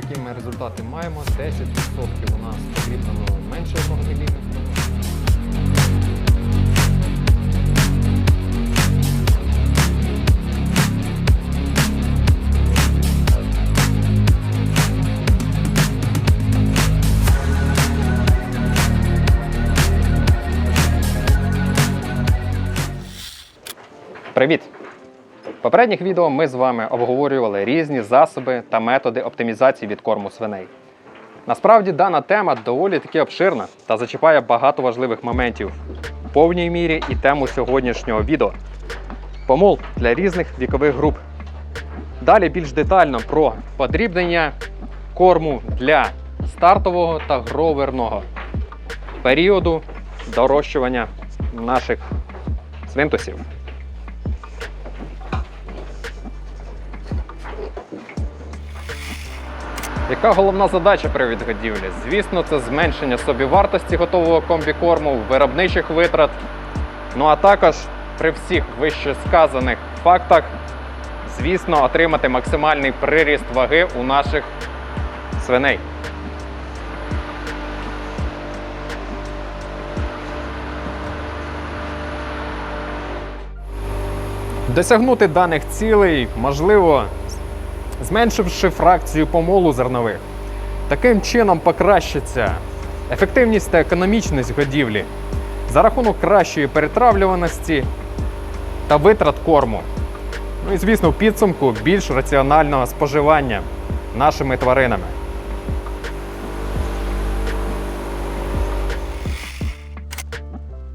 такі ми результати маємо. 10% у нас потрібно менше 1 мм. Привіт! Попередніх відео ми з вами обговорювали різні засоби та методи оптимізації від корму свиней. Насправді дана тема доволі таки обширна та зачіпає багато важливих моментів в повній мірі і тему сьогоднішнього відео. Помол для різних вікових груп. Далі більш детально про подрібнення корму для стартового та гроверного періоду дорощування наших свинтусів. Яка головна задача при відгодівлі? Звісно, це зменшення собівартості готового комбікорму, виробничих витрат. Ну а також при всіх вищесказаних фактах, звісно, отримати максимальний приріст ваги у наших свиней. Досягнути даних цілей можливо зменшивши фракцію помолу зернових. Таким чином покращиться ефективність та економічність годівлі за рахунок кращої перетравлюваності та витрат корму. Ну і звісно, в підсумку більш раціонального споживання нашими тваринами.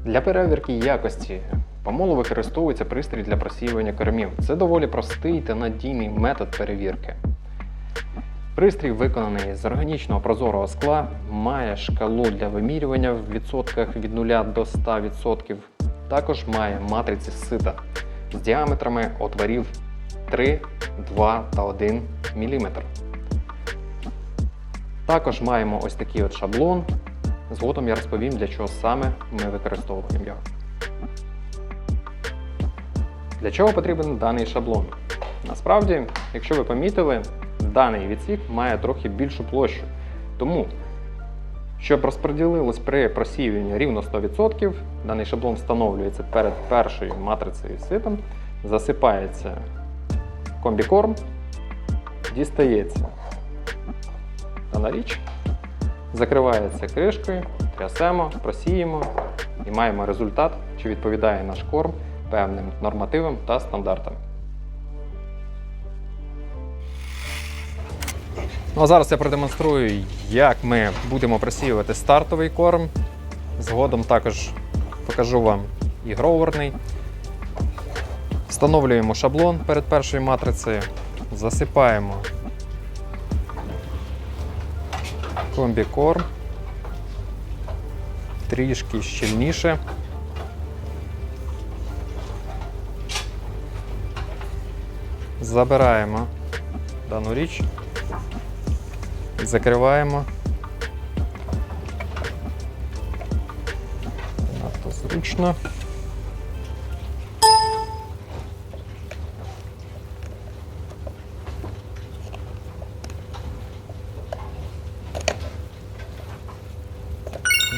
Для перевірки якості помолу використовується пристрій для просіювання кормів. Це доволі простий та надійний метод перевірки. Пристрій виконаний з органічного прозорого скла, має шкалу для вимірювання в відсотках від 0 до 100%. Також має матриці сита з діаметрами отворів 3, 2 та 1 мм. Також маємо ось такий от шаблон. Згодом я розповім, для чого саме ми використовуємо його. Для чого потрібен даний шаблон? Насправді, якщо ви помітили, даний відсік має трохи більшу площу. Тому, щоб розподілилось при просіюванні рівно 100%, даний шаблон встановлюється перед першою матрицею ситом, засипається комбікорм, дістається дана річ, закривається кришкою, трясемо, просіємо і маємо результат, чи відповідає наш корм певним нормативам та стандартам. Ну а зараз я продемонструю, як ми будемо просіювати стартовий корм. Згодом також покажу вам і гроверний. Встановлюємо шаблон перед першою матрицею, засипаємо комбікорм трішки щільніше. Забираємо дану річ, закриваємо. Надто зручно.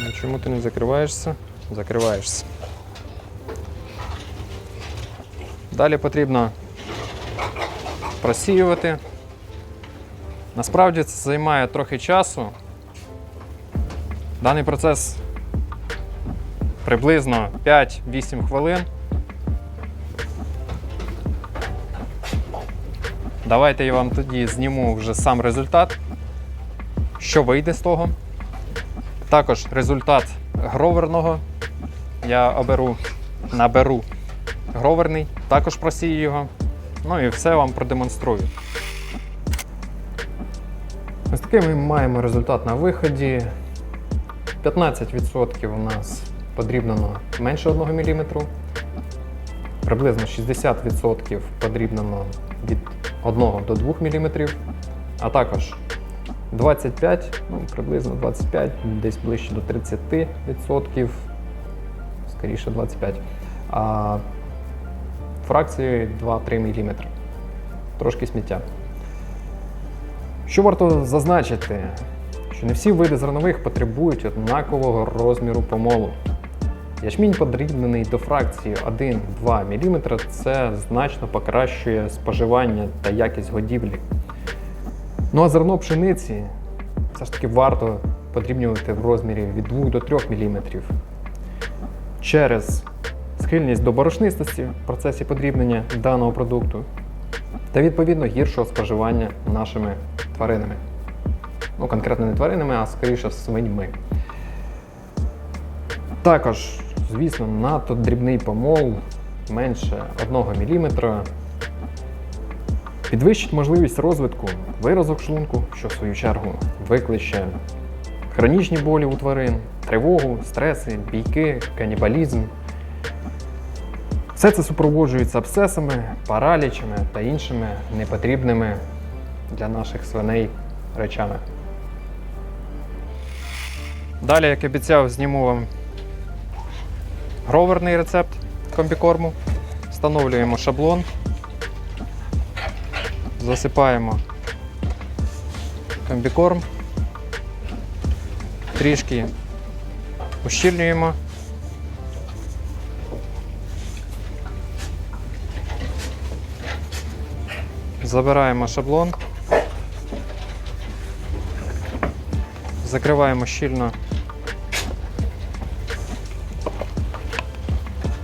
Ну, Чому ти не закриваєшся? Закриваєшся. Далі потрібно просіювати. Насправді це займає трохи часу. Даний процес приблизно 5-8 хвилин. Давайте я вам тоді зніму вже сам результат, що вийде з того. Також результат гроверного. Я оберу, наберу гроверний, також просію його. Ну і все вам продемонструю. Ось такий ми маємо результат на виході. 15% у нас подрібнено менше 1 мм. Приблизно 60% подрібнено від 1 до 2 мм. А також 25, ну, приблизно 25, десь ближче до 30%, скоріше 25. А фракцією 2-3 мм. Трошки сміття. Що варто зазначити, що не всі види зернових потребують однакового розміру помолу. Ячмінь подрібнений до фракції 1-2 мм це значно покращує споживання та якість годівлі. Ну а зерно пшениці все ж таки варто подрібнювати в розмірі від 2 до 3 мм. Через схильність до борошнистості в процесі подрібнення даного продукту та відповідно гіршого споживання нашими тваринами. Ну, конкретно не тваринами, а скоріше свиньми. Також, звісно, надто дрібний помол менше 1 мм підвищить можливість розвитку виразок шлунку, що в свою чергу викличе хронічні болі у тварин, тривогу, стреси, бійки, канібалізм. Все це супроводжується абсцесами, паралічами та іншими непотрібними для наших свиней речами. Далі, як обіцяв, зніму вам гроверний рецепт комбікорму. Встановлюємо шаблон, засипаємо комбікорм, трішки ущільнюємо. Забираємо шаблон, закриваємо щільно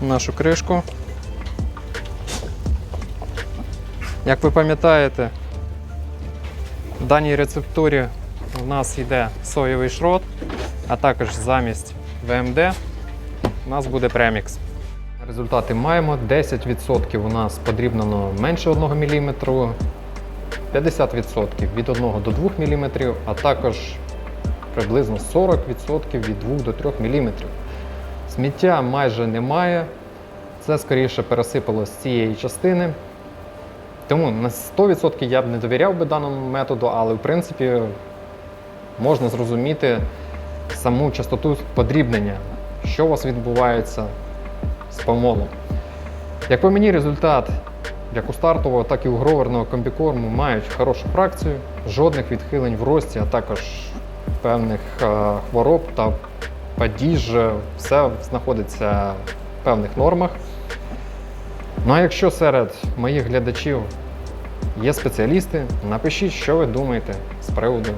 нашу кришку. Як ви пам'ятаєте, в даній рецептурі у нас йде соєвий шрот, а також замість ВМД у нас буде премікс. Результати маємо. 10% у нас подрібнено менше 1 мм, 50% від 1 до 2 мм, а також приблизно 40% від 2 до 3 мм. Сміття майже немає. Це скоріше пересипало з цієї частини. Тому на 100% я б не довіряв би даному методу, але в принципі можна зрозуміти саму частоту подрібнення, що у вас відбувається з помолом. Як по мені, результат як у стартового, так і у гроверного комбікорму мають хорошу фракцію, жодних відхилень в рості, а також певних е, хвороб та падіж. Все знаходиться в певних нормах. Ну а якщо серед моїх глядачів є спеціалісти, напишіть, що ви думаєте з приводу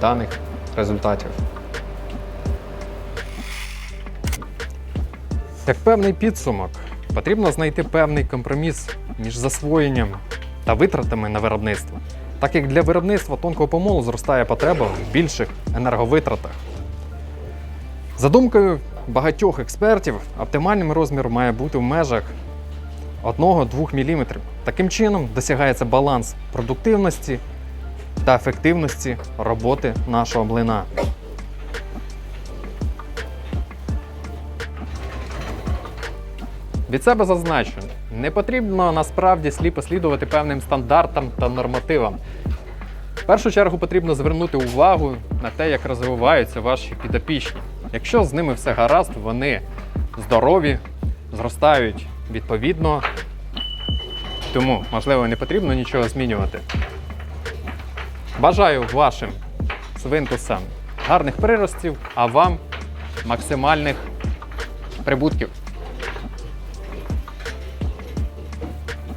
даних результатів. Як певний підсумок, потрібно знайти певний компроміс між засвоєнням та витратами на виробництво, так як для виробництва тонкого помолу зростає потреба в більших енерговитратах. За думкою багатьох експертів, оптимальним розміром має бути в межах 1-2 мм. Таким чином досягається баланс продуктивності та ефективності роботи нашого млина. Від себе зазначу, не потрібно насправді сліпо слідувати певним стандартам та нормативам. В першу чергу потрібно звернути увагу на те, як розвиваються ваші підопічні. Якщо з ними все гаразд, вони здорові, зростають відповідно, тому, можливо, не потрібно нічого змінювати. Бажаю вашим свинтусам гарних приростів, а вам максимальних прибутків.